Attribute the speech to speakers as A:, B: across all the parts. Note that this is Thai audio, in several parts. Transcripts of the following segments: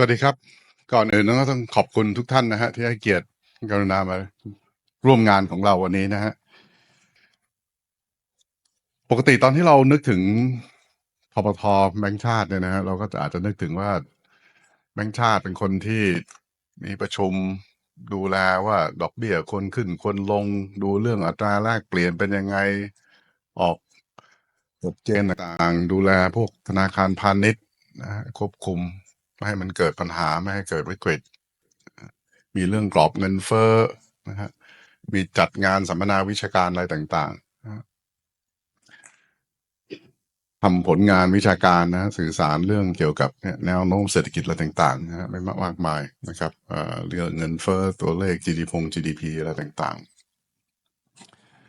A: สวัสดีครับ ก่อนอื่นก็ต้องขอบคุณทุกท่านนะฮะที่ให้เกียรติกรุณามาร่วมงานของเราวันนี้นะฮะปกติตอนที่เรานึกถึงพปทแบงค์ชาติเนี่ยนะฮะเราก็จะอาจจะนึกถึงว่าแบงค์ชาติเป็นคนที่มีประชุมดูแลว่าดอกเบี้ยคนขึ้นคนลงดูเรื่องอัตราแลกเปลี่ยนเป็นยังไงออกกฎเกณฑ์ต่างๆ ดูแลพวกธนาคารพาณิชย์นะฮะควบคุม ไม่ให้มันเกิดปัญหาไม่ให้เกิดวิกฤต มีเรื่องกรอบเงินเฟ้อนะฮะมีจัดงานสัมมนาวิชาการอะไรต่างๆทำผลงานวิชาการนะสื่อสารเรื่องเกี่ยวกับแนวโน้มเศรษฐกิจอะไรต่างๆนะฮะไม่มากมายนะครับเอ่อเรื่องเงินเฟ้อตัวเลข GDP GDP อะไรต่าง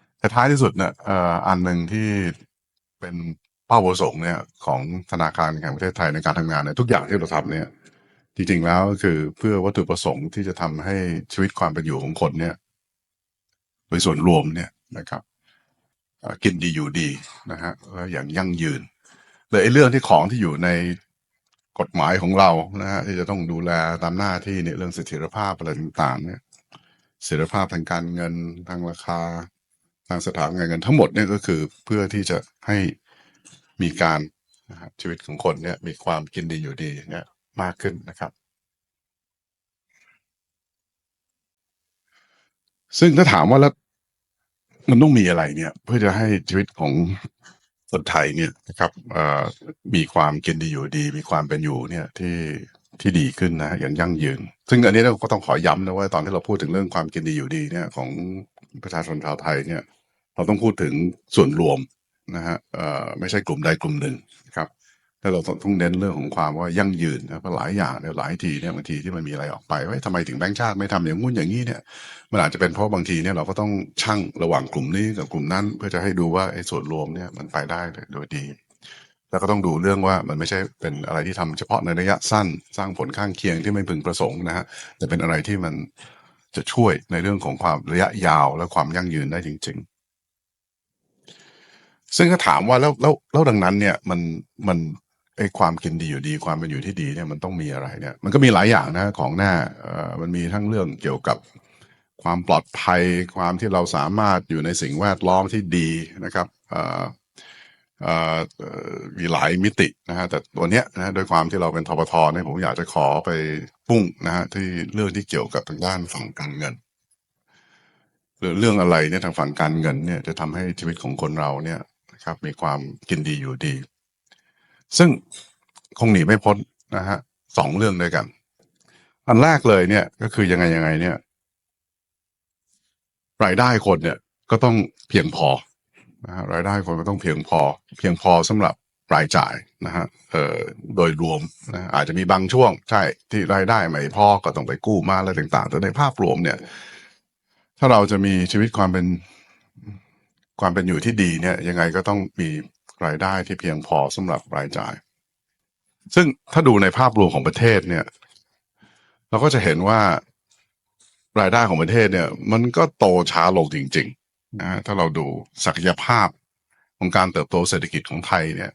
A: ๆแต่ท้ายที่สุดเนี่ยอ่ออันหนึ่งที่เป็น เป้าประสงค์เนี่ยของธนาคารแห่งประเทศไทยในการทำงานเนี่ยทุกอย่างที่เราทำเนี่ย จริง ๆ แล้วก็คือเพื่อวัตถุประสงค์ที่จะทำให้ชีวิตความเป็นอยู่ของคนเนี่ยโดยส่วนรวมเนี่ยนะครับกินดีอยู่ดีนะฮะแล้วอย่างยั่งยืนเลยไอ้เรื่องที่ของที่อยู่ในกฎหมายของเรานะฮะที่จะต้องดูแลตามหน้าที่เนี่ยเรื่องเสถียรภาพอะไรต่างๆเนี่ยเสถียรภาพทางการเงินทางราคา ทางสถาบันการเงินทั้งหมดเนี่ยก็คือเพื่อที่จะให้ มีการนะครับชีวิตของคนเนี่ยมีความกินดีอยู่ดีเนี่ยมากขึ้นนะครับ ซึ่งถ้าถามว่าแล้วมันต้องมีอะไรเนี่ย เพื่อจะให้ชีวิตของคนไทยเนี่ยนะครับมีความกินดีอยู่ดี มีความเป็นอยู่เนี่ยที่ที่ดีขึ้นนะอย่างยั่งยืน ซึ่งอันนี้เราก็ต้องขอย้ำนะว่าตอนที่เราพูดถึงเรื่องความกินดีอยู่ดีเนี่ยของประชาชนชาวไทยเนี่ย เราต้องพูดถึงส่วนรวม นะฮะเอ่อไม่ใช่กลุ่มใดกลุ่มหนึ่งนะครับแล้วเราต้องเน้นเรื่องของความว่ายั่งยืนนะเพราะหลายอย่างเนี่ยหลายทีเนี่ยบางทีที่มันมีอะไรออกไปว่าทำไมถึงแบงค์ชาติไม่ทำอย่างงู้นอย่างนี้เนี่ยมันอาจจะเป็นเพราะบางทีเนี่ยเราก็ต้องชั่งระหว่างกลุ่มนี้กับกลุ่มนั้น เพื่อจะให้ดูว่าไอ้ส่วนรวมเนี่ยมันไปได้โดยดี แล้วก็ต้องดูเรื่องว่ามันไม่ใช่เป็นอะไรที่ทำเฉพาะในระยะสั้นสร้างผลข้างเคียงที่ไม่พึงประสงค์นะฮะแต่เป็นอะไรที่มันจะช่วยในเรื่องของความระยะยาวและความยั่งยืนได้จริง ๆ ซึ่งถ้าถามว่าแล้วแล้วแล้วดังนั้นเนี่ยมันมันไอ้ความกินดีอยู่ดีความเป็นอยู่ที่ดีเนี่ยมันต้องมีอะไรเนี่ย มันก็มีหลายอย่างนะของหน้าเอ่อมันมีทั้งเรื่องเกี่ยวกับความปลอดภัยความที่เราสามารถอยู่ในสิ่งแวดล้อมที่ดีนะครับเอ่อเอ่อมีหลายมิตินะฮะแต่ตัวเนี้ยนะโดยความที่เราเป็นทบทเนี่ยผมอยากจะขอไปพุ่งนะฮะที่เรื่องที่เกี่ยวกับทางด้านฝั่งการเงินหรือเรื่องอะไรเนี่ยทางฝั่งการเงินเนี่ยจะทำให้ชีวิตของคนเราเนี่ย นะครับ มีความกินดีอยู่ดี ซึ่งคงหนีไม่พ้นนะฮะสองเรื่องด้วยกัน อันแรกเลยเนี่ย ก็คือยังไงยังไงเนี่ย รายได้คนเนี่ย ก็ต้องเพียงพอนะฮะรายได้คนก็ต้องเพียงพอ เพียงพอสำหรับรายจ่ายนะฮะเอ่อโดยรวมนะอาจจะมีบางช่วง ใช่ที่รายได้ไม่พอก็ต้องไปกู้มาอะไรต่าง ๆ แต่ในภาพรวมเนี่ย ถ้าเราจะมีชีวิตความเป็น ความเป็นอยู่ที่ดีเนี่ยยังไงก็ต้องมีรายได้ที่เพียงพอสำหรับรายจ่าย ซึ่งถ้าดูในภาพรวมของประเทศเนี่ย เราก็จะเห็นว่ารายได้ของประเทศเนี่ย มันก็โตช้าลงจริงๆนะฮะถ้าเราดูศักยภาพของการเติบโตเศรษฐกิจของไทยเนี่ย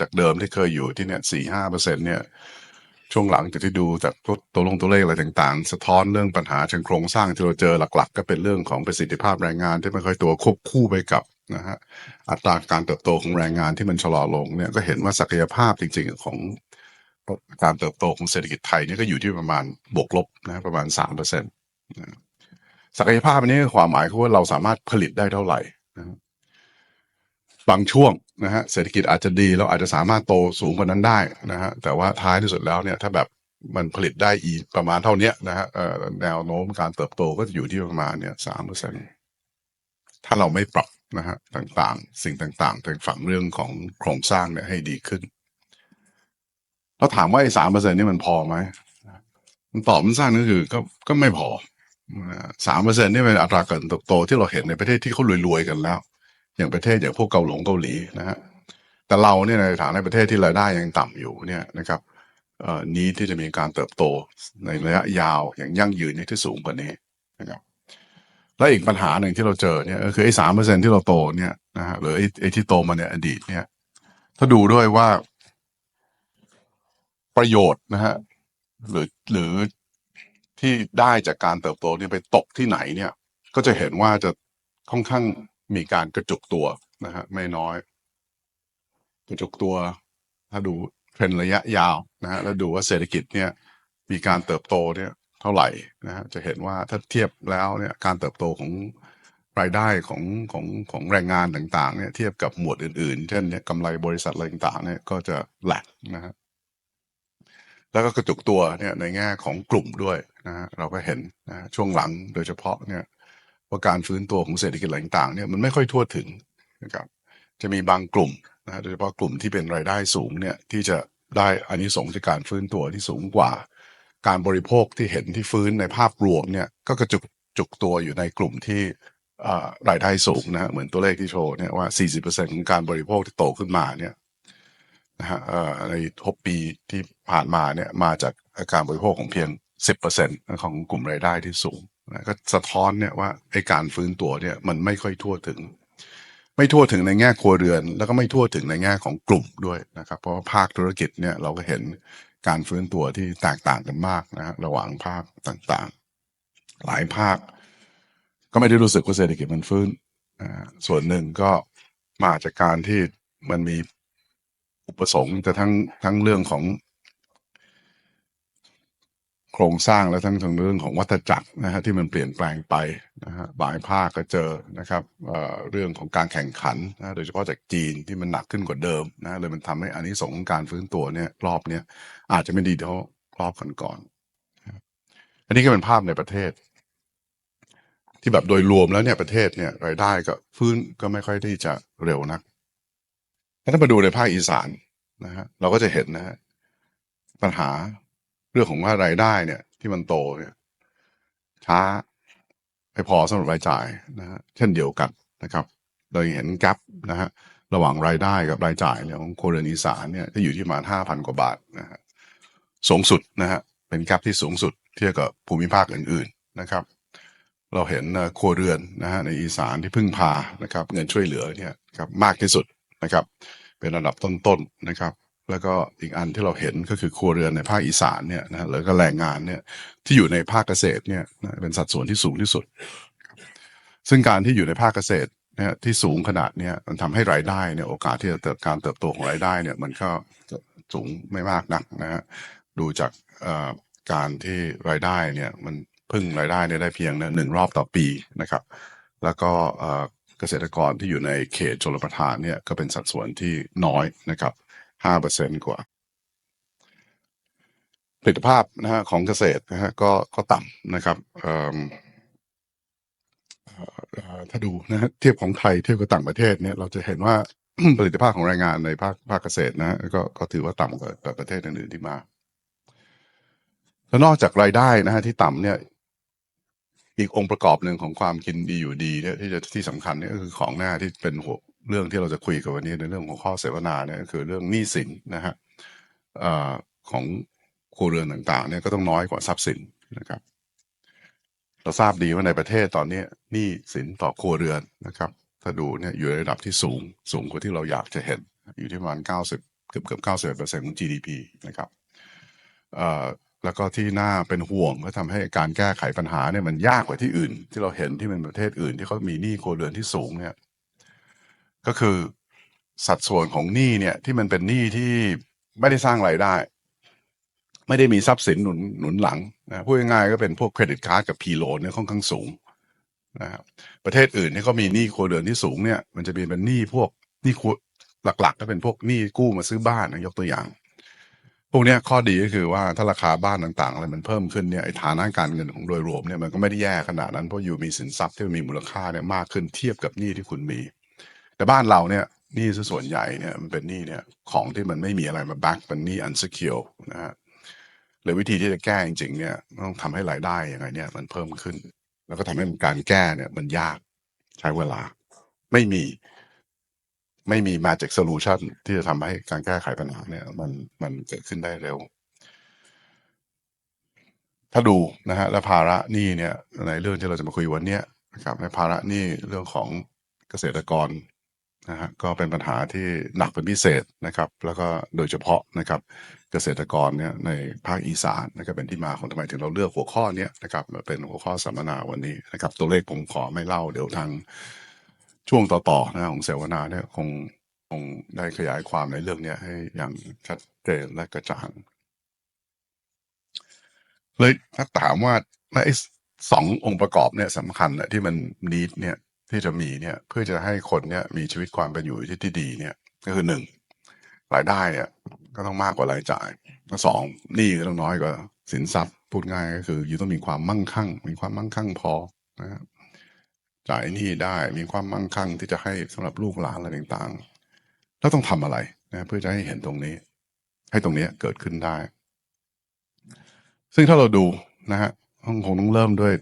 A: จากเดิมที่เคยอยู่ที่เนี่ยสี่ห้าเปอร์เซ็นเนี่ย ช่วงหลังจากที่ดูจากตัวลงตัวเลขอะไรต่างๆ สะท้อนเรื่องปัญหาเชิงโครงสร้างที่เราเจอหลักๆ ก็เป็นเรื่องของประสิทธิภาพแรงงานที่ไม่ค่อยตัวควบคู่ไปกับนะฮะอัตราการเติบโตของแรงงานที่มันชะลอลงเนี่ยก็เห็นว่าศักยภาพจริง ๆ ของการเติบโตของเศรษฐกิจไทยเนี่ยก็อยู่ที่ประมาณบวกลบนะประมาณสามเปอร์เซ็นต์ศักยภาพอันนี้ความหมายคือว่าเราสามารถผลิตได้เท่าไหร่นะ บางช่วงนะฮะเศรษฐกิจอาจจะดีเราอาจจะสามารถโตสูงกว่านั้นได้นะฮะแต่ว่าท้ายที่สุดแล้วเนี่ยถ้าแบบมันผลิตได้อีกประมาณเท่านี้นะฮะแนวโน้มการเติบโตก็จะอยู่ที่ประมาณเนี่ยสามเปอร์เซ็นถ้าเราไม่ปรับนะฮะต่างๆ สิ่งต่างๆทางฝั่งเรื่องของโครงสร้างเนี่ยให้ดีขึ้นเราถามว่าไอ้สามเปอร์เซ็นนี่มันพอไหมมันตอบมันสั้นก็คือก็ก็ไม่พอสามเปอร์เซ็นนี่เป็นอัตราการเติบโตที่เราเห็นในประเทศที่เขารวยๆกันแล้ว อย่างประเทศอย่างพวกเกาหลงเกาหลีนะฮะแต่เราเนี่ยในฐานะประเทศที่รายได้ยังต่ำอยู่เนี่ยนะครับนี้ที่จะมีการเติบโตในระยะยาวอย่างยั่งยืนนี่ที่สูงกว่านี้นะครับและอีกปัญหาหนึ่งที่เราเจอเนี่ยคือไอ้สามเปอร์เซ็นที่เราโตเนี่ยนะฮะหรือไอ้ไอ้ที่โตมาในอดีตเนี่ย ถ้าดูด้วยว่าประโยชน์นะฮะหรือหรือที่ได้จากการเติบโตเนี่ยไปตกที่ไหนเนี่ย ก็จะเห็นว่าจะค่อนข้าง มีการกระจุกตัวนะฮะไม่น้อย กระจุกตัว ถ้าดูเทรนระยะยาวนะฮะแล้วดูว่าเศรษฐกิจเนี่ย มีการเติบโตเนี่ย เท่าไหร่นะฮะจะเห็นว่าถ้าเทียบแล้วเนี่ยการเติบโตของรายได้ของของของแรงงานต่างๆเนี่ยเทียบกับหมวดอื่นๆ เช่นเนี่ยกำไรบริษัทอะไรต่างๆเนี่ยก็จะแหลกนะฮะแล้วก็กระจุกตัวเนี่ยในแง่ของกลุ่มด้วยนะฮะเราก็เห็นนะฮะช่วงหลังโดยเฉพาะเนี่ย ว่าการฟื้นตัวของเศรษฐกิจต่างๆเนี่ยมันไม่ค่อยทั่วถึงนะครับจะมีบางกลุ่มนะฮะโดยเฉพาะกลุ่มที่เป็นรายได้สูงเนี่ยที่จะได้อานิสงส์จากการฟื้นตัวที่สูงกว่า การบริโภคที่เห็นที่ฟื้นในภาพรวมเนี่ยก็กระจุกจุกตัวอยู่ในกลุ่มที่รายได้สูงนะเหมือนตัวเลขที่โชว์เนี่ยว่า 40%ของการบริโภคที่โตขึ้นมาเนี่ยนะฮะในทบปีที่ผ่านมาเนี่ยมาจากการบริโภคของเพียง 10%ของกลุ่มรายได้ที่สูง ก็สะท้อนเนี่ยว่าไอการฟื้นตัวเนี่ยมันไม่ค่อยทั่วถึง ไม่ทั่วถึงในแง่ครัวเรือน แล้วก็ไม่ทั่วถึงในแง่ของกลุ่มด้วยนะครับ เพราะว่าภาคธุรกิจเนี่ยเราก็เห็นการฟื้นตัวที่แตกต่างกันมากนะฮะระหว่างภาคต่างๆ หลายภาค ก็ไม่ได้รู้สึกว่าเศรษฐกิจมันฟื้นส่วนหนึ่งก็มาจากการที่มันมีอุปสงค์แต่ทั้งทั้งเรื่องของ โครงสร้างและทั้งทั้งเรื่องของวัฏจักรนะฮะที่มันเปลี่ยนแปลงไปนะฮะบางภาคก็เจอนะครับเเรื่องของการแข่งขันนะโดยเฉพาะจากจีนที่มันหนักขึ้นกว่าเดิมนะเลยมันทำให้อานิสงส์ของการฟื้นตัวเนี่ยรอบเนี้ยอาจจะไม่ดีเท่ารอบก่อนๆนะครับอันนี้ก็เป็นภาพในประเทศ ที่แบบโดยรวมแล้วเนี่ยประเทศเนี่ยรายได้ก็ฟื้นก็ไม่ค่อยที่จะเร็วนักถ้ามาดูในภาคอีสานนะฮะเราก็จะเห็นนะฮะปัญหา เรื่องของว่ารายได้เนี่ย ที่มันโตเนี่ย ช้าไม่พอสำหรับรายจ่ายนะฮะเช่นเดียวกันนะครับเราเห็นแกลนะฮะระหว่างรายได้กับรายจ่ายเนี่ยของโครเรือนอีสานเนี่ยที่อยู่ที่ประมาณห้าพันกว่าบาทนะฮะสูงสุดนะฮะเป็นแกลที่สูงสุดเทียบกับภูมิภาคอื่น ๆนะครับ เราเห็นครัวเรือนนะฮะในอีสานที่พึ่งพานะครับ เงินช่วยเหลือเนี่ยครับมากที่สุดนะครับ เป็นระดับต้นๆนะครับ แล้วก็อีกอันที่เราเห็นก็คือครัวเรือนในภาคอีสานเนี่ยนะแล้วก็แรงงานเนี่ยที่อยู่ในภาคเกษตรเนี่ยนะเป็นสัดส่วนที่สูงที่สุด ซึ่งการที่อยู่ในภาคเกษตรเนี่ยที่สูงขนาดเนี่ยมันทำให้รายได้เนี่ยโอกาสที่จะเติบการเติบโตของรายได้เนี่ยมันก็สูงไม่มากนักนะฮะดูจากอ่อการที่รายได้เนี่ยมันพึ่งรายได้เนี่ยได้เพียงหนึ่งรอบต่อปีนะครับ แล้วก็เอ่อเกษตรกรที่อยู่ในเขตชลประทานเนี่ยก็เป็นสัดส่วนที่น้อยนะครับ ห้าเปอร์เซ็นกว่า ผลิตภาพนะฮะของเกษตรนะฮะก็ก็ต่ำนะครับถ้าดูนะฮะเทียบของไทยเทียบกับต่างประเทศเนี่ยเราจะเห็นว่าผลิตภาพของแรงงานในภาคภาคเกษตรนะฮะก็ก็ถือว่าต่ำกว่าประเทศอื่นๆที่มาแล้วนอกจากรายได้นะฮะที่ต่ำเนี่ย อีกองค์ประกอบหนึ่งของความกินดีอยู่ดีเนี่ยที่จะที่สำคัญเนี่ยก็คือของหน้าที่เป็นหัว เรื่องที่เราจะคุยกันวันนี้ในเรื่องของข้อเสวนาเนี่ยคือเรื่องหนี้สินนะฮะของครัวเรือนต่างๆเนี่ยก็ต้องน้อยกว่าทรัพย์สินนะครับ เราทราบดีว่าในประเทศตอนนี้หนี้สินต่อครัวเรือนนะครับ ถ้าดูเนี่ยอยู่ในระดับที่สูงสูงกว่าที่เราอยากจะเห็น อยู่ที่ประมาณเก้าสิบเกือบเกือบเก้าสิบเปอร์เซ็นต์ของ GDP นะครับแล้วก็ที่น่าเป็นห่วงก็ทำให้การแก้ไขปัญหาเนี่ยมันยากกว่าที่อื่น ที่เราเห็นที่เป็นประเทศอื่น ที่เขามีหนี้ครัวเรือนที่สูงเนี่ย ก็คือสัดส่วนของหนี้เนี่ย ที่มันเป็นหนี้ที่ไม่ได้สร้างรายได้ ไม่ได้มีทรัพย์สินหนุนหนุนหลังนะพูดง่ายๆก็เป็นพวกเครดิตการ์ดกับพีโลนเนี่ยค่อนข้างสูงนะครับประเทศอื่นที่เขามีหนี้ครัวเรือนที่สูงเนี่ย มันจะมีเป็นหนี้พวกหนี้ครัวหลักๆ ก็เป็นพวกหนี้กู้มาซื้อบ้านนะยกตัวอย่าง พวกเนี้ยข้อดีก็คือว่าถ้าราคาบ้านต่างๆอะไรมันเพิ่มขึ้นเนี่ยไอ้ฐานะการเงินของโดยรวมเนี่ยมันก็ไม่ได้แย่ขนาดนั้นเพราะอยู่มีสินทรัพย์ที่มีมูลค่าเนี่ยมากขึ้นเทียบกับหนี้ที่คุณมี แต่บ้านเราเนี่ยหนี้ซะส่วนใหญ่เนี่ยมันเป็นหนี้เนี่ยของที่มันไม่มีอะไรมาแบ็กเป็นหนี้ unsecure นะฮะเลยวิธีที่จะแก้จริงๆเนี่ยต้องทำให้รายได้ยังไงเนี่ย มันเพิ่มขึ้น แล้วก็ทำให้การแก้เนี่ย มันยากใช้เวลา ไม่มี ไม่มี magic solution ที่จะทำให้การแก้ไขปัญหาเนี่ย มันมันเกิดขึ้นได้เร็ว ถ้าดูนะฮะและภาระหนี้เนี่ย ในเรื่องที่เราจะมาคุยวันเนี้ยนะครับในภาระหนี้เรื่องของเกษตรกร นะฮะก็เป็นปัญหาที่หนักเป็นพิเศษนะครับ แล้วก็โดยเฉพาะนะครับเกษตรกรเนี่ยในภาคอีสานนะครับเป็นที่มาของทำไมถึงเราเลือกหัวข้อเนี้ยนะครับมาเป็นหัวข้อสัมมนาวันนี้นะครับ ตัวเลขผมขอไม่เล่าเดี๋ยวทางช่วงต่อๆนะของเสวนาเนี่ยคงคงได้ขยายความในเรื่องเนี้ยให้อย่างชัดเจนและกระจ่าง เลยถ้าถามว่าไอ้สององค์ประกอบเนี่ยสำคัญนะที่มันนีดเนี่ย ที่จะมีเนี่ยเพื่อจะให้คนเนี่ยมีชีวิตความเป็นอยู่ที่ที่ดีเนี่ยก็คือหนึ่งรายได้เนี่ยก็ต้องมากกว่ารายจ่ายสองหนี้ก็ต้องน้อยกว่าสินทรัพย์พูดง่ายก็คืออยู่ต้องมีความมั่งคั่ง มีความมั่งคั่งพอนะจ่ายหนี้ได้มีความมั่งคั่งที่จะให้สำหรับลูกหลานอะไรต่างๆ แล้วต้องทำอะไรนะเพื่อจะให้เห็นตรงนี้ ให้ตรงเนี้ยเกิดขึ้นได้ ซึ่งถ้าเราดูนะฮะคงต้องเริ่มด้วย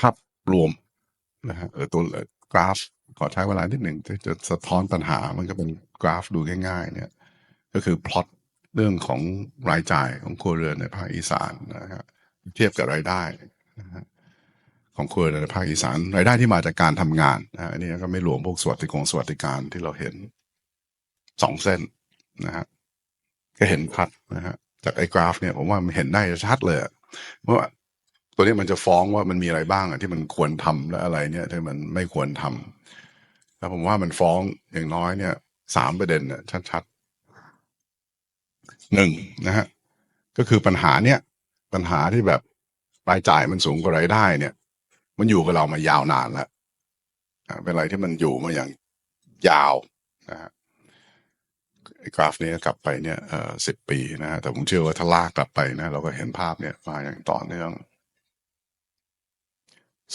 A: ภาพรวมนะฮะเออตัวกราฟขอใช้เวลานิดหนึ่งจะสะท้อนปัญหามันก็เป็นกราฟดูง่าย ๆ เนี่ย ก็คือพล็อตเรื่องของรายจ่ายของครัวเรือนในภาคอีสานนะฮะเทียบกับรายได้นะฮะของครัวเรือนในภาคอีสานรายได้ที่มาจากการทำงานนะฮะอันนี้ก็ไม่รวมพวกสวัสดิกงสวัสดิการที่เราเห็นสองเส้นนะฮะก็เห็นพัดนะฮะจากไอ้กราฟเนี่ยผมว่ามันเห็นได้ชัดเลยว่า ตัวนี้มันจะฟ้องว่ามันมีอะไรบ้างอะที่มันควรทำและอะไรเนี่ยที่มันไม่ควรทำแล้วผมว่ามันฟ้องอย่างน้อยเนี่ยสามประเด็นเนี่ยชัดๆหนึ่งนะฮะก็คือปัญหาเนี่ย ปัญหาที่แบบรายจ่ายมันสูงกว่ารายได้เนี่ย มันอยู่กับเรามายาวนานแล้วเป็นอะไรที่มันอยู่มาอย่างยาวนะฮะกราฟนี้กลับไปเนี่ยเออสิบปีนะฮะแต่ผมเชื่อว่าถ้าลากกลับไปนะ เราก็เห็นภาพเนี่ยมาอย่างต่อเนื่อง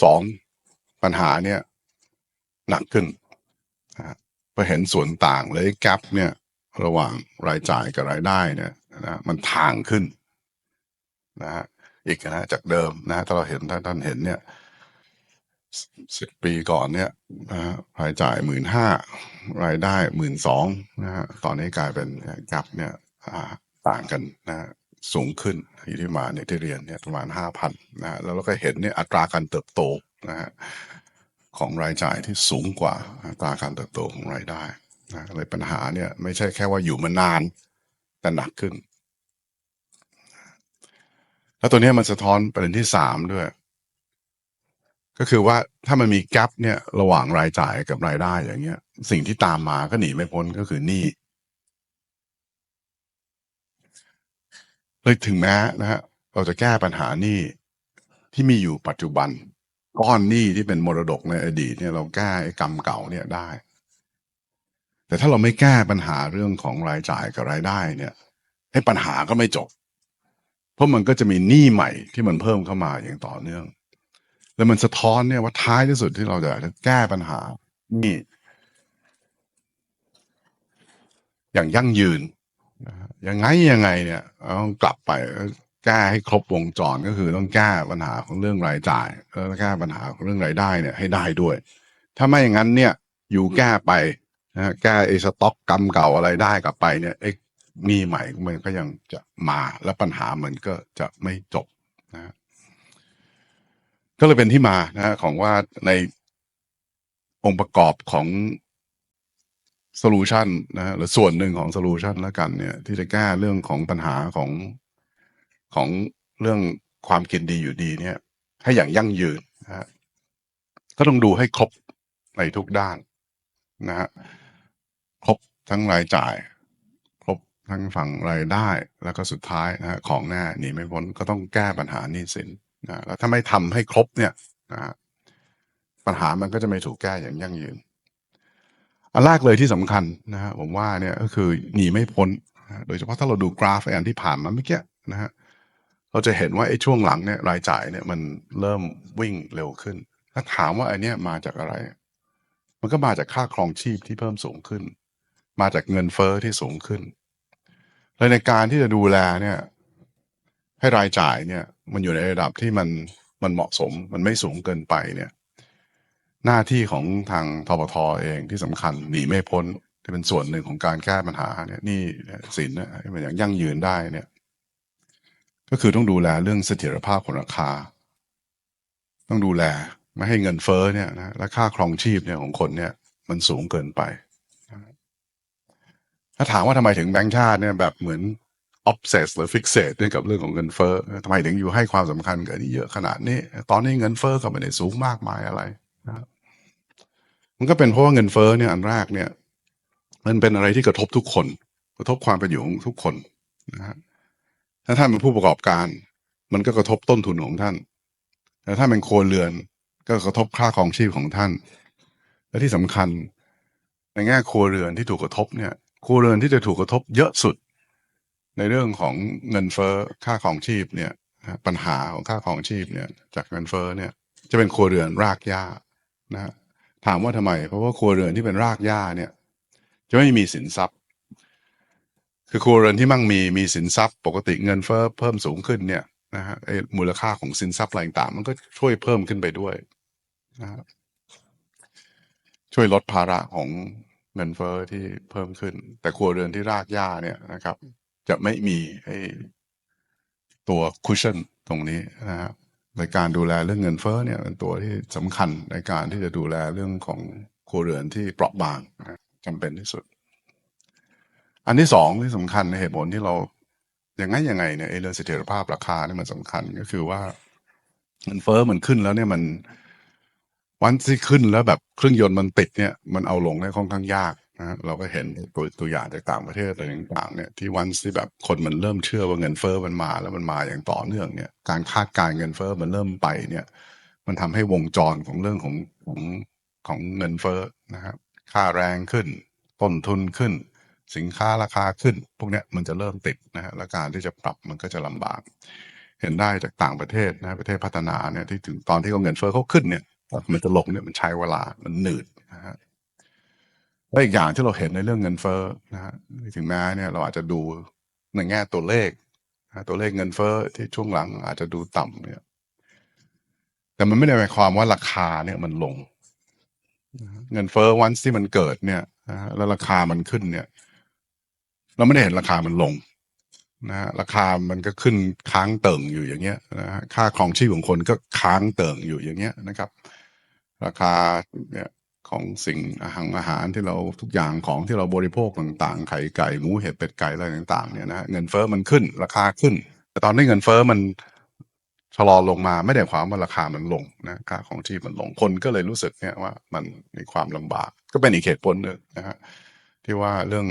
A: สองปัญหาเนี่ยหนักขึ้นนะพอเห็นส่วนต่างเลยแกลบเนี่ย ระหว่างรายจ่ายกับรายได้เนี่ยนะมันทางขึ้นนะฮะอีกนะจากเดิมนะถ้าเราเห็นถ้าท่านเห็นเนี่ยสิบปีก่อนเนี่ยนะฮะรายจ่ายหมื่นห้ารายได้หมื่นสองนะฮะตอนนี้กลายเป็นแกลบเนี่ยอ่าต่างกันนะ สูงขึ้นอยู่ที่มาเนี่ยที่เรียนเนี่ยประมาณห้าพันนะฮะแล้วเราก็เห็นเนี่ยอัตราการเติบโตนะฮะของรายจ่ายที่สูงกว่าอัตราการเติบโตของรายได้นะเลยปัญหาเนี่ยไม่ใช่แค่ว่าอยู่มานาน แต่หนักขึ้น แล้วตัวนี้มันสะท้อนประเด็นที่สามด้วย ก็คือว่าถ้ามันมีแกลบเนี่ยระหว่างรายจ่ายกับรายได้อย่างเงี้ย สิ่งที่ตามมาก็หนีไม่พ้นก็คือหนี้ เลยถึงแม้นะฮะเราจะแก้ปัญหานี้ที่มีอยู่ปัจจุบัน ก้อนหนี้ที่เป็นมรดกในอดีตเนี่ยเราแก้ไอ้กรรมเก่าเนี่ยได้ แต่ถ้าเราไม่แก้ปัญหาเรื่องของรายจ่ายกับรายได้เนี่ยไอ้ปัญหาก็ไม่จบ เพราะมันก็จะมีหนี้ใหม่ที่มันเพิ่มเข้ามาอย่างต่อเนื่อง แล้วมันสะท้อนเนี่ยว่าท้ายที่สุดที่เราจะแก้ปัญหานี้อย่างยั่งยืน นะฮะยังไงยังไงเนี่ยเราต้องกลับไปแก้ให้ครบวงจรก็คือต้องแก้ปัญหาของเรื่องรายจ่ายแล้วแก้ปัญหาของเรื่องรายได้เนี่ยให้ได้ด้วย ถ้าไม่อย่างนั้นเนี่ยอยู่แก้ไปนะแก้ไอ้สต็อกกรรมเก่าอะไรได้กลับไปเนี่ยไอ้หนี้ใหม่มันก็ยังจะมาและปัญหามันก็จะไม่จบนะก็เลยเป็นที่มานะของว่าในองค์ประกอบของ โซลูชันนะฮะหรือส่วนหนึ่งของโซลูชันแล้วกันเนี่ย ที่จะแก้เรื่องของปัญหาของของเรื่องความกินดีอยู่ดีเนี่ย ให้อย่างยั่งยืนนะฮะก็ต้องดูให้ครบในทุกด้านนะฮะครบทั้งรายจ่าย ครบทั้งฝั่งรายได้ แล้วก็สุดท้ายนะฮะของแน่หนีไม่พ้นก็ต้องแก้ปัญหานี้สินนะแล้วถ้าไม่ทำให้ครบเนี่ยนะฮะปัญหามันก็จะไม่ถูกแก้อย่างยั่งยืน อันแรกเลยที่สำคัญนะฮะผมว่าเนี่ยก็คือหนีไม่พ้น โดยเฉพาะถ้าเราดูกราฟไอ้อันที่ผ่านมาเมื่อกี้นะฮะเราจะเห็นว่าไอ้ช่วงหลังเนี่ยรายจ่ายเนี่ยมันเริ่มวิ่งเร็วขึ้น ถ้าถามว่าไอ้นี่มาจากอะไร มันก็มาจากค่าครองชีพที่เพิ่มสูงขึ้น มาจากเงินเฟ้อที่สูงขึ้นเลยในการที่จะดูแลเนี่ย ให้รายจ่ายเนี่ย มันอยู่ในระดับที่มันมันเหมาะสม มันไม่สูงเกินไปเนี่ย หน้าที่ของทางทบทเองที่สำคัญหนีไม่พ้นที่เป็นส่วนหนึ่งของการแก้ปัญหาเนี่ยนี่สินเนี่ยให้มันอย่างยั่งยืนได้เนี่ย ก็คือต้องดูแลเรื่องเสถียรภาพของราคา ต้องดูแลไม่ให้เงินเฟ้อเนี่ยนะและค่าครองชีพเนี่ยของคนเนี่ย มันสูงเกินไป ถ้าถามว่าทำไมถึงแบงก์ชาติเนี่ยแบบเหมือน obsess หรือ fixate ด้วยกับเรื่องของเงินเฟ้อทำไมถึงอยู่ให้ความสำคัญกับนี้เยอะขนาดนี้ ตอนนี้เงินเฟ้อก็ไม่ได้สูงมากมายอะไร มันก็เป็นเพราะว่าเงินเฟ้อเนี่ยอันแรกเนี่ย มันเป็นอะไรที่กระทบทุกคน กระทบความเป็นอยู่ของทุกคนนะฮะถ้าท่านเป็นผู้ประกอบการ มันก็กระทบต้นทุนของท่านแต่ถ้าเป็นโครวเรือนก็กระทบค่าครองชีพของท่าน และที่สำคัญ ในแง่ครัวเรือนที่ถูกกระทบเนี่ยครัวเรือนที่จะถูกกระทบเยอะสุด ในเรื่องของเงินเฟ้อค่าของชีพเนี่ยปัญหาของค่าของชีพเนี่ย จากเงินเฟ้อเนี่ย จะเป็นครัวเรือนรากหญ้า นะฮะถามว่าทำไม เพราะว่าครัวเรือนที่เป็นรากหญ้าเนี่ย จะไม่มีสินทรัพย์ คือครัวเรือนที่มั่งมีมีสินทรัพย์ ปกติเงินเฟ้อเพิ่มสูงขึ้นเนี่ยนะฮะมูลค่าของสินทรัพย์อะไรต่างมันก็ช่วยเพิ่มขึ้นไปด้วยนะช่วยลดภาระของเงินเฟ้อที่เพิ่มขึ้น แต่ครัวเรือนที่รากหญ้าเนี่ยนะครับ จะไม่มีไอ้ตัวคุชชั่นตรงนี้นะฮะ ในการดูแลเรื่องเงินเฟ้อเนี่ยเป็นตัวที่สำคัญในการที่จะดูแลเรื่องของครัวเรือนที่เปราะบางนะจำเป็นที่สุด อันที่สองที่สำคัญในเหตุผลที่เราอย่างไงยังไงเนี่ยไอเรื่องเสถียรภาพราคาเนี่ยมันสำคัญก็คือว่าเงินเฟ้อมันขึ้นแล้วเนี่ยมันวันที่ขึ้นแล้วแบบเครื่องยนต์มันติดเนี่ย มันเอาลงได้ค่อนข้างยาก นะเราก็เห็นตัวตัวอย่างจากต่างประเทศอะไรต่างๆเนี่ยที่วันที่แบบคนมันเริ่มเชื่อว่าเงินเฟ้อมันมาแล้วมันมาอย่างต่อเนื่องเนี่ยการคาดการเงินเฟ้อมันเริ่มไปเนี่ย มันทำให้วงจรของเรื่องของของของเงินเฟ้อนะครับค่าแรงขึ้นต้นทุนขึ้น สินค้าราคาขึ้น พวกเนี้ยมันจะเริ่มติดนะฮะและการที่จะปรับมันก็จะลำบาก เห็นได้จากต่างประเทศนะประเทศพัฒนาเนี่ยที่ถึงตอนที่เขาเงินเฟ้อเขาขึ้นเนี่ยมันจะลงเนี่ยมันใช้เวลามันหนืดนะฮะ และอีกอย่างที่เราเห็นในเรื่องเงินเฟ้อนะฮะถึงแม้เนี่ยเราอาจจะดูในแง่ตัวเลขตัวเลขเงินเฟ้อที่ช่วงหลังอาจจะดูต่ำเนี่ย แต่มันไม่ได้หมายความว่าราคาเนี่ยมันลง เงินเฟ้อวันที่มันเกิดเนี่ยแล้วราคามันขึ้นเนี่ย เราไม่ได้เห็นราคามันลงนะฮะราคามันก็ขึ้นค้างเติ่งอยู่อย่างเงี้ยนะฮะค่าครองชีพของคนก็ค้างเติ่งอยู่อย่างเงี้ยนะครับ ราคาเนี่ย ของสิ่งอาหารอาหารที่เราทุกอย่างของที่เราบริโภคต่างๆ ไข่ไก่หมูเห็ดเป็ดไก่อะไรต่างๆเนี่ยนะเงินเฟ้อมันขึ้นราคาขึ้น แต่ตอนนี้เงินเฟ้อมันชะลอลงมาไม่ได้ความว่าราคามันลงนะค่าของชีพมันลงคนก็เลยรู้สึกเนี่ยว่ามันมีความลำบาก ก็เป็นอีกเหตุผลหนึ่งนะฮะที่ว่าเรื่อง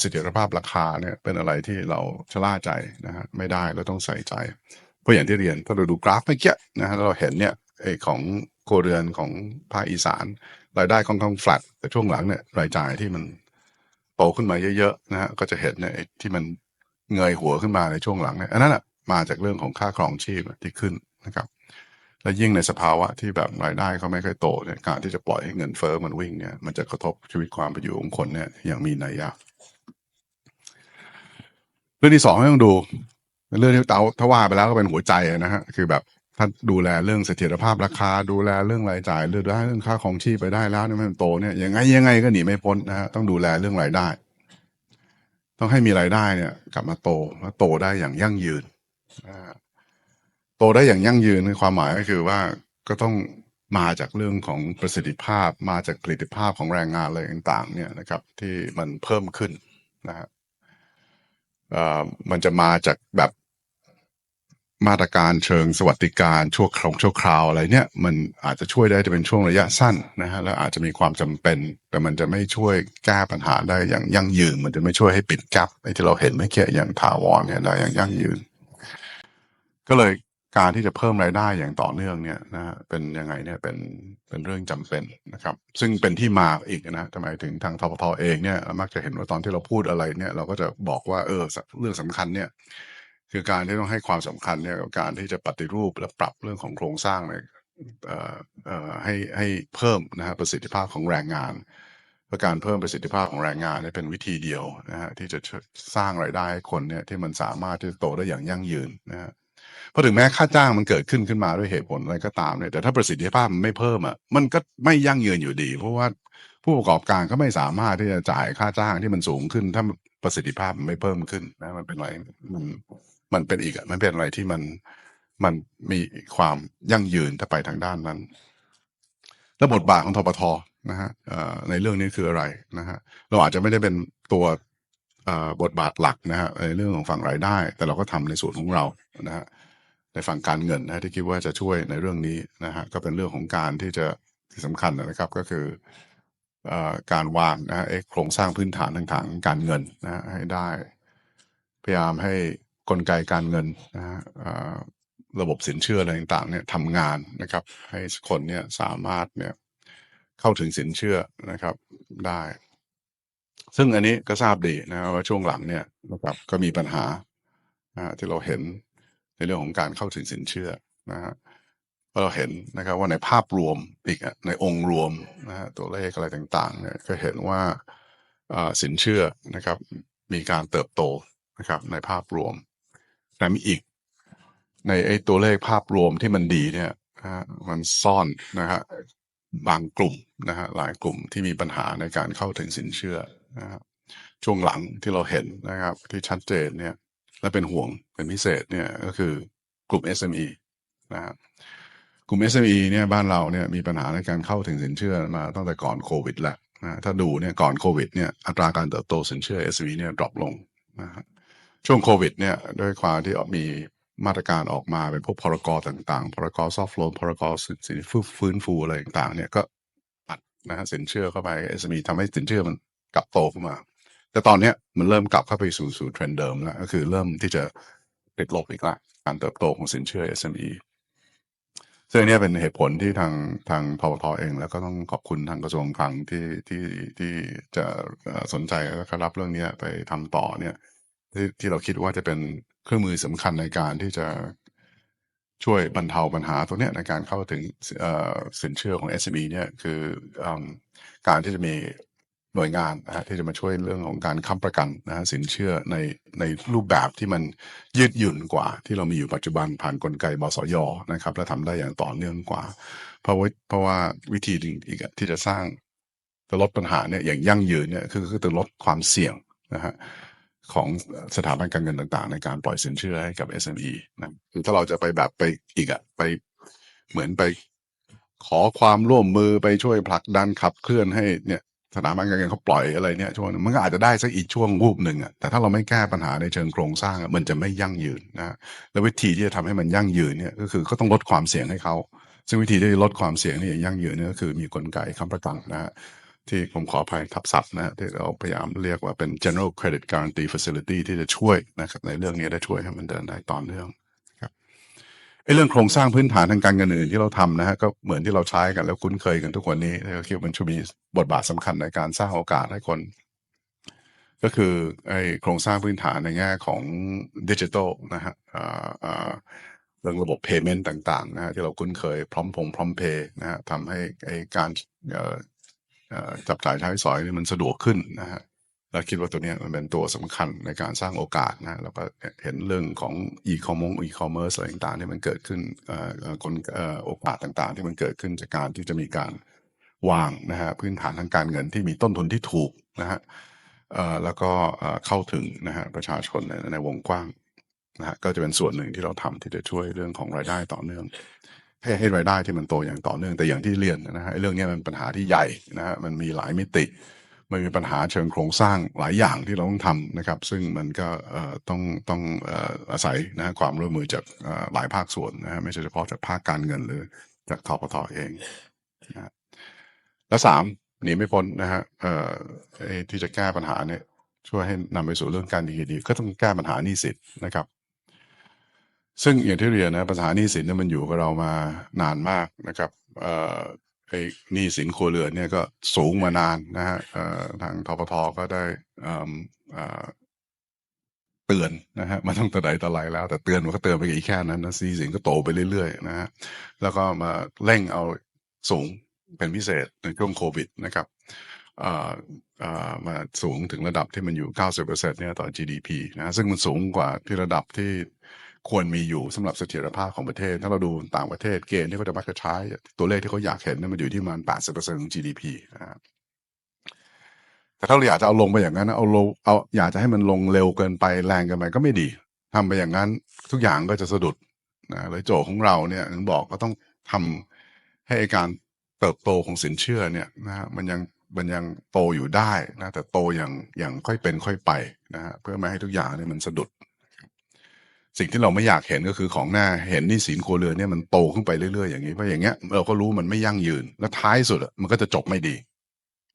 A: เสถียรภาพราคาเนี่ยเป็นอะไรที่เราชะล่าใจนะฮะไม่ได้เราต้องใส่ใจ เพราะอย่างที่เรียนถ้าเราดูกราฟเมื่อกี้นะฮะเราเห็นเนี่ยไอของโครเรือนของภาคอีสาน รายได้ค่อนข้าง flat แต่ช่วงหลังเนี่ยรายจ่ายที่มันโตขึ้นมาเยอะๆนะฮะก็จะเห็นเนี่ยที่มันเงยหัวขึ้นมาในช่วงหลังเนี่ยอันนั้นอะมาจากเรื่องของค่าครองชีพที่ขึ้นนะครับ และยิ่งในสภาวะที่แบบรายได้เขาไม่ค่อยโตเนี่ยการที่จะปล่อยให้เงินเฟ้อมันวิ่งเนี่ยมันจะกระทบชีวิตความเป็นอยู่ของคนเนี่ยอย่างมีนัยยะเรื่องที่สองไม่ต้องดูเป็นเรื่องที่เตาถ้าว่าไปแล้วก็เป็นหัวใจนะฮะคือแบบ ถ้าดูแลเรื่องเสถียรภาพราคา ดูแลเรื่องรายจ่ายเรื่องได้เรื่องค่าของชีพไปได้แล้วเนี่ยมันโตเนี่ยยังไงยังไงก็หนีไม่พ้นนะฮะต้องดูแลเรื่องรายได้ ต้องให้มีรายได้เนี่ย กลับมาโตแล้วโตได้อย่างยั่งยืนโตได้อย่างยั่งยืนความหมายก็คือว่าก็ต้องมาจากเรื่องของประสิทธิภาพ มาจากผลิตภาพของแรงงานอะไรต่าง ๆ เนี่ยนะครับ ที่มันเพิ่มขึ้นนะฮะมันจะมาจากแบบ มาตรการเชิงสวัสดิการชั่วคราวชั่วคราวอะไรเนี่ยมันอาจจะช่วยได้แต่เป็นช่วงระยะสั้นนะฮะแล้วอาจจะมีความจำเป็น แต่มันจะไม่ช่วยแก้ปัญหาได้อย่างยั่งยืน มันจะไม่ช่วยให้ปิดแกลบไอ้ที่เราเห็นไม่แค่อย่างถาวรเนี่ยได้อย่างยั่งยืน ก็เลยการที่จะเพิ่มรายได้อย่างต่อเนื่องเนี่ยนะฮะเป็นยังไงเนี่ยเป็นเป็นเรื่องจำเป็นนะครับ ซึ่งเป็นที่มาอีกนะทำไมถึงทางทปทเองเนี่ยมักจะเห็นว่าตอนที่เราพูดอะไรเนี่ย เราก็จะบอกว่าเออเรื่องสำคัญเนี่ย คือการที่ต้องให้ความสำคัญเนี่ยกับการที่จะปฏิรูปและปรับเรื่องของโครงสร้างเนี่ยให้ให้เพิ่มนะฮะประสิทธิภาพของแรงงานเพื่อการเพิ่มประสิทธิภาพของแรงงานเนี่ยเป็นวิธีเดียวนะฮะที่จะสร้างรายได้ให้คนเนี่ยที่มันสามารถที่จะโตได้อย่างยั่งยืนนะฮะเพราะถึงแม้ค่าจ้างมันเกิดขึ้นขึ้นมาด้วยเหตุผลอะไรก็ตามเนี่ยแต่ถ้าประสิทธิภาพมันไม่เพิ่มอะมันก็ไม่ยั่งยืนอยู่ดี เพราะว่าผู้ประกอบการก็ไม่สามารถที่จะจ่ายค่าจ้างที่มันสูงขึ้น ถ้าประสิทธิภาพมันไม่เพิ่มขึ้นนะมันเป็นอะไรมัน มันเป็นอีกมันเป็นอะไรที่มันมันมีความยั่งยืนถ้าไปทางด้านนั้น แล้วบทบาทของทปทนะฮะในเรื่องนี้คืออะไรนะฮะเราอาจจะไม่ได้เป็นตัวบทบาทหลักนะฮะในเรื่องของฝั่งรายได้ แต่เราก็ทำในส่วนของเรานะฮะในฝั่งการเงินนะที่คิดว่าจะช่วยในเรื่องนี้นะฮะก็เป็นเรื่องของการที่จะที่สำคัญนะครับก็คือการวางนะฮะโครงสร้างพื้นฐานทางทางการเงินนะฮะให้ได้ พยายามให้ กลไกการเงินนะฮะระบบสินเชื่ออะไรต่างๆเนี่ยทำงานนะครับ ให้คนเนี่ยสามารถเนี่ยเข้าถึงสินเชื่อนะครับได้ ซึ่งอันนี้ก็ทราบดีนะว่าช่วงหลังเนี่ยนะครับก็มีปัญหาที่เราเห็นในเรื่องของการเข้าถึงสินเชื่อนะฮะเพราเราเห็นนะครับว่าในภาพรวมอีกในองค์รวมนะฮะตัวเลขอะไรต่างๆเนี่ยก็เห็นว่าสินเชื่อนะครับ มีการเติบโตนะครับในภาพรวม แต่มีอีก ในไอ้ตัวเลขภาพรวมที่มันดีเนี่ยมันซ่อนนะฮะบางกลุ่มนะฮะหลายกลุ่มที่มีปัญหาในการเข้าถึงสินเชื่อนะครับช่วงหลังที่เราเห็นนะครับ ที่ชัดเจนเนี่ย และเป็นห่วงเป็นพิเศษเนี่ยก็คือกลุ่ม SME นะฮะกลุ่ม SME เนี่ยบ้านเราเนี่ยมีปัญหาในการเข้าถึงสินเชื่อมาตั้งแต่ก่อนโควิดแหล้วนะฮะถ้าดูเนี่ยก่อนโควิดเนี่ยอัตราการเติบโตสินเชื่อ SME เนี่ยดรอปลงนะฮะ ช่วงโควิดเนี่ยด้วยความที่มีมาตรการออกมาเป็นพวกพรกต่างๆ พรกซอฟท์โลนพรกสินฟื้นฟื้นฟูอะไรต่างๆ เนี่ยก็ปัดนะฮะสินเชื่อเข้าไป SME ทำให้สินเชื่อมันกลับโตขึ้นมา แต่ตอนเนี้ยมันเริ่มกลับเข้าไปสู่สู่เทรนด์เดิมแล้วก็คือเริ่มที่จะติดลบอีกละการเติบโตของสินเชื่อ SME ซึ่งอันนี้เป็นเหตุผลที่ทางทางพวทเอง แล้วก็ต้องขอบคุณทางกระทรวงคลังที่ที่ที่จะสนใจแล้วก็รับเรื่องนี้ไปทำต่อเนี่ย ที่ที่เราคิดว่าจะเป็นเครื่องมือสำคัญในการที่จะช่วยบรรเทาปัญหาตรงนี้ในการเข้าถึงสินเชื่อของ SME เนี่ยคืออการที่จะมีหน่วยงานนะฮะที่จะมาช่วยเรื่องของการค้ำประกันนะฮะสินเชื่อในในรูปแบบที่มันยืดหยุ่นกว่า ที่เรามีอยู่ปัจจุบันผ่านกลไกบสยนะครับ และทำได้อย่างต่อเนื่องกว่า เพราะว่าเพราะว่าวิธีหนึ่งอีกที่จะสร้างจะลดปัญหาเนี่ยอย่างยั่งยืนเนี่ยคือคือจะลดความเสี่ยงนะฮะ ของสถาบันการเงินต่างๆ ในการปล่อยสินเชื่อให้กับ SME นะคือถ้าเราจะไปแบบไปอีกอะไปเหมือนไปขอความร่วมมือไปช่วยผลักดันขับเคลื่อนให้เนี่ยสถาบันการเงินเขาปล่อยอะไรเนี่ยช่วงมันก็อาจจะได้สักอีกช่วงวูบหนึ่งอะแต่ถ้าเราไม่แก้ปัญหาในเชิงโครงสร้างอะมันจะไม่ยั่งยืนนะแล้ววิธีที่จะทำให้มันยั่งยืนเนี่ยก็คือก็ต้องลดความเสี่ยงให้เขาซึ่งวิธีที่จะลดความเสี่ยงนี่อย่างยั่งยืนเนี่ยก็คือมีกลไกค้ำประกันนะฮะ ที่ผมขออภัยทับศัพท์นะฮะที่เราพยายามเรียกว่าเป็น general credit guarantee facility ที่จะช่วยนะครับในเรื่องนี้ได้ช่วยให้มันเดินได้ต่อเนื่องครับไอ้เรื่องโครงสร้างพื้นฐานทางการเงินอื่นที่เราทำนะฮะก็เหมือนที่เราใช้กันแล้วคุ้นเคยกันทุกวันนี้แล้วก็คิดว่ามันช่วยมีบทบาทสำคัญในการสร้างโอกาสให้คน ก็คือไอ้โครงสร้างพื้นฐานในแง่ของดิจิทัลนะฮะอ่าอ่าเรื่องระบบ payment ต่างๆนะฮะที่เราคุ้นเคยพร้อมพงพร้อมเพย์นะฮะทำให้ไอ้การ จับจ่ายใช้สอยนี่มันสะดวกขึ้นนะฮะเราคิดว่าตัวนี้มันเป็นตัวสำคัญในการสร้างโอกาสนะแล้วก็เห็นเรื่องของอีคอมมงอีคอมเมิร์ซอะไรต่างๆที่มันเกิดขึ้นคนโอกาสต่างๆ ที่มันเกิดขึ้นจากการที่จะมีการวางนะฮะพื้นฐานทางการเงินที่มีต้นทุนที่ถูกนะฮะแล้วก็เข้าถึงนะฮะประชาชนในในวงกว้างนะฮะก็จะเป็นส่วนหนึ่งที่เราทำที่จะช่วยเรื่องของรายได้ต่อเนื่อง ให้ให้รายได้ที่มันโตอย่างต่อเนื่องแต่อย่างที่เรียนนะฮะเรื่องนี้มันปัญหาที่ใหญ่นะฮะมันมีหลายมิติมันมีปัญหาเชิงโครงสร้างหลายอย่างที่เราต้องทำนะครับ ซึ่งมันก็ต้องต้องอาศัยนะความร่วมมือจากหลายภาคส่วนนะฮะไม่ใช่เฉพาะจากภาคการเงินหรือจากทปทเองนะฮะและสามหนีไม่พ้นนะฮะเอ่อไอ้ที่จะแก้ปัญหาเนี่ยช่วยให้นำไปสู่เรื่องการดีดีก็ต้องแก้ปัญหานี้สินนะครับ ซึ่งอย่างที่เรียนนะปัญหาหนี้สินเนี่ยมันอยู่กับเรามานานมากนะครับเอ่อไอ้หนี้สินครัวเรือนเนี่ยก็สูงมานานนะฮะเอ่อทางทปทก็ได้เอ่มเอ่อเตือนนะฮะมาตั้งแต่ใดแต่ไรแล้ว แต่เตือนมันก็เตือนไปอีกแค่นั้นนะหนี้สินก็โตไปเรื่อยๆนะฮะแล้วก็มาเร่งเอาสูงเป็นพิเศษในช่วงโควิดนะครับเอ่อเอ่อมาสูงถึงระดับที่มันอยู่ 90%เนี่ยต่อ GDP นะซึ่งมันสูงกว่าที่ระดับที่ ควรมีอยู่สำหรับเสถียรภาพของประเทศ ถ้าเราดูต่างประเทศเกณฑ์ที่เขาจะมักจะใช้ตัวเลขที่เขาอยากเห็นนี่ยมันอยู่ที่ประมาณ 80%ของ GDP นะครับแต่ถ้าเราอยากจะเอาลงไปอย่างนั้นเอาลงเอาอยากจะให้มันลงเร็วเกินไปแรงเกินไปก็ไม่ดีทำไปอย่างนั้นทุกอย่างก็จะสะดุดนะเลยโจของเราเนี่ยถึงบอกก็ต้องทำให้การเติบโตของสินเชื่อเนี่ยนะฮะมันยังมันยังโตอยู่ได้นะแต่โตอย่างอย่างค่อยเป็นค่อยไปนะฮะเพื่อไม่ให้ทุกอย่างเนี่ยมันสะดุด สิ่งที่เราไม่อยากเห็นก็คือของหน้าเห็นนี่สินครัวเรือนเนี่ยมันโตขึ้นไปเรื่อยๆอย่างนี้เพราะอย่างเงี้ยเราก็รู้มันไม่ยั่งยืน และท้ายสุดมันก็จะจบไม่ดี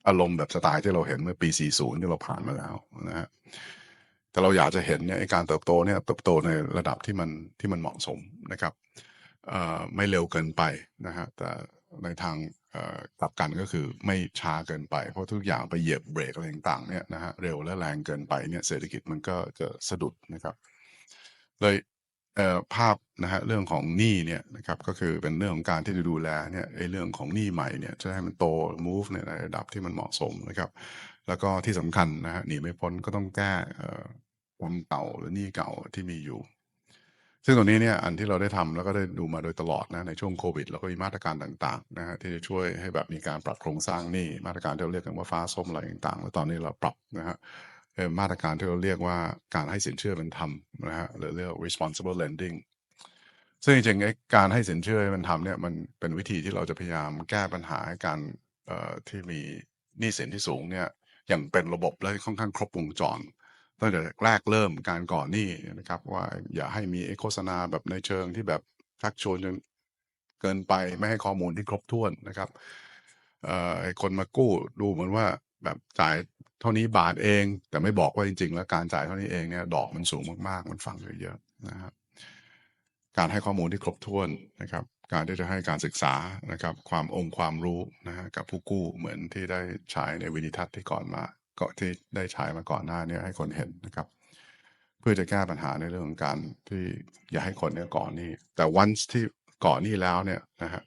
A: อารมณ์แบบสไตล์ที่เราเห็นเมื่อปี 40 ที่เราผ่านมาแล้วนะฮะแต่เราอยากจะเห็นเนี่ยการเติบโตเนี่ยเติบโตในระดับที่มันที่มันเหมาะสมนะครับเอ่อไม่เร็วเกินไปนะฮะแต่ในทางกลับกันก็คือไม่ช้าเกินไป เพราะทุกอย่างไปเหยียบเบรกอะไรต่างๆเนี่ยนะฮะเร็วและแรงเกินไปเนี่ยเศรษฐกิจมันก็จะสะดุดนะครับ เลยภาพนะฮะเรื่องของหนี้เนี่ยนะครับก็คือเป็นเรื่องของการที่จะดูแลเนี่ยไอ้เรื่องของหนี้ใหม่เนี่ยจะให้มันโต move ในระดับที่มันเหมาะสมนะครับ แล้วก็ที่สำคัญนะฮะหนีไม่พ้นก็ต้องแก้ความเก่าหรือหนี้เก่าที่มีอยู่ ซึ่งตรงนี้เนี่ยอันที่เราได้ทำแล้วก็ได้ดูมาโดยตลอดนะในช่วงโควิดเราก็มีมาตรการต่างๆนะฮะที่จะช่วยให้แบบมีการปรับโครงสร้างหนี้มาตรการที่เราเรียกกันว่าฟ้าส้มอะไรต่างๆ แล้วตอนนี้เราปรับนะฮะ มาตรการที่เราเรียกว่าการให้สินเชื่อเป็นธรรมนะฮะหรือเรียกว่า responsible lending ซึ่งจริงๆการให้สินเชื่อให้มันทำเนี่ยมันเป็นวิธีที่เราจะพยายามแก้ปัญหาการที่มีหนี้สินที่สูงเนี่ยอย่างเป็นระบบและค่อนข้างครบวงจรตั้งแต่แรกเริ่มการก่อนหนี้นะครับ ว่าอย่าให้มีโฆษณาแบบในเชิงที่แบบชักชวนจนเกินไปไม่ให้ข้อมูลที่ครบถ้วนนะครับเอ่อคนมากู้ดูเหมือนว่าแบบจ่าย เท่านี้บาทเอง แต่ไม่บอกว่าจริง ๆ แล้วการจ่ายเท่านี้เองเนี่ยดอกมันสูงมากๆ มันฟังเยอะๆนะครับการให้ข้อมูลที่ครบถ้วนนะครับ การที่จะให้การศึกษานะครับ ความองค์ความรู้นะฮะกับผู้กู้เหมือนที่ได้ใช้ในวินิทัศน์ที่ก่อนมาก็ที่ได้ใช้มาก่อนหน้านี้ให้คนเห็นนะครับ เพื่อจะแก้ปัญหาในเรื่องของการที่อย่าให้คนเนี่ยก่อนหนี้ แต่วันที่ก่อนหนี้แล้วเนี่ยนะฮะ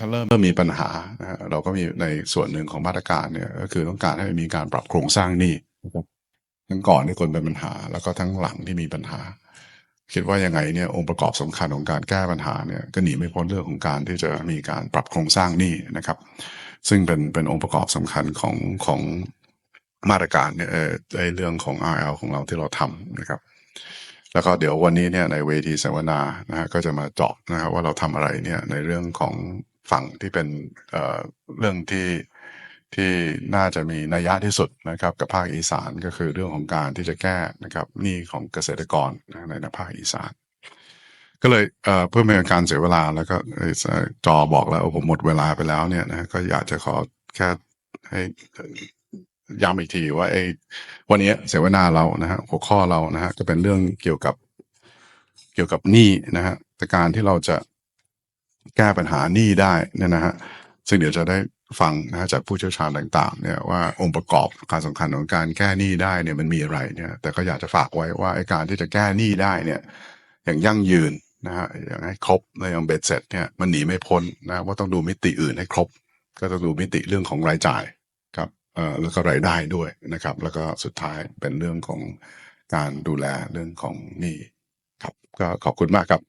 A: ถ้าเริ่มเริ่มมีปัญหานะฮะเราก็มีในส่วนหนึ่งของมาตรการเนี่ยก็คือต้องการให้มีการปรับโครงสร้างหนี้นะครับทั้งก่อนที่คนเป็นปัญหา แล้วก็ทั้งหลังที่มีปัญหา คิดว่ายังไงเนี่ยองค์ประกอบสำคัญของการแก้ปัญหาเนี่ยก็หนีไม่พ้นเรื่องของการที่จะมีการปรับโครงสร้างหนี้นะครับ ซึ่งเป็นเป็นองค์ประกอบสำคัญของของมาตรการเนี่ยเอ่อในเรื่องของ RL ของเราที่เราทำนะครับ แล้วก็เดี๋ยววันนี้เนี่ยในเวทีเสวนานะฮะก็จะมาเจาะนะครับว่าเราทำอะไรเนี่ยในเรื่องของ ฝั่งที่เป็นเอ่อเรื่องที่ที่น่าจะมีนัยยะที่สุดนะครับกับภาคอีสานก็คือเรื่องของการที่จะแก้นะครับหนี้ของเกษตรกรในภาคอีสาน ก็เลยเพื่อไม่ให้การเสียเวลาแล้วก็จอบอกแล้วผมหมดเวลาไปแล้วเนี่ยนะก็อยากจะขอแค่ให้ย้ำอีกทีว่าไอ้วันนี้เสวนาเรานะฮะหัวข้อเรานะฮะก็เป็นเรื่องเกี่ยวกับเกี่ยวกับหนี้นะฮะแต่การที่เราจะ แก้ปัญหาหนี้ได้เนี่ยนะฮะซึ่งเดี๋ยวจะได้ฟังนะฮะจากผู้เชี่ยวชาญต่างๆเนี่ยว่าองค์ประกอบการสำคัญของการแก้หนี้ได้เนี่ยมันมีอะไรเนี่ยแต่ก็อยากจะฝากไว้ว่าไอ้การที่จะแก้หนี้ได้เนี่ยอย่างยั่งยืนนะฮะอย่างให้ครบและอย่างเบ็ดเสร็จเนี่ยมันหนีไม่พ้นนะว่าต้องดูมิติอื่นให้ครบ ก็ต้องดูมิติเรื่องของรายจ่ายครับเอ่อแล้วก็รายได้ด้วยนะครับ แล้วก็สุดท้ายเป็นเรื่องของการดูแลเรื่องของหนี้ครับก็ขอบคุณมากครับ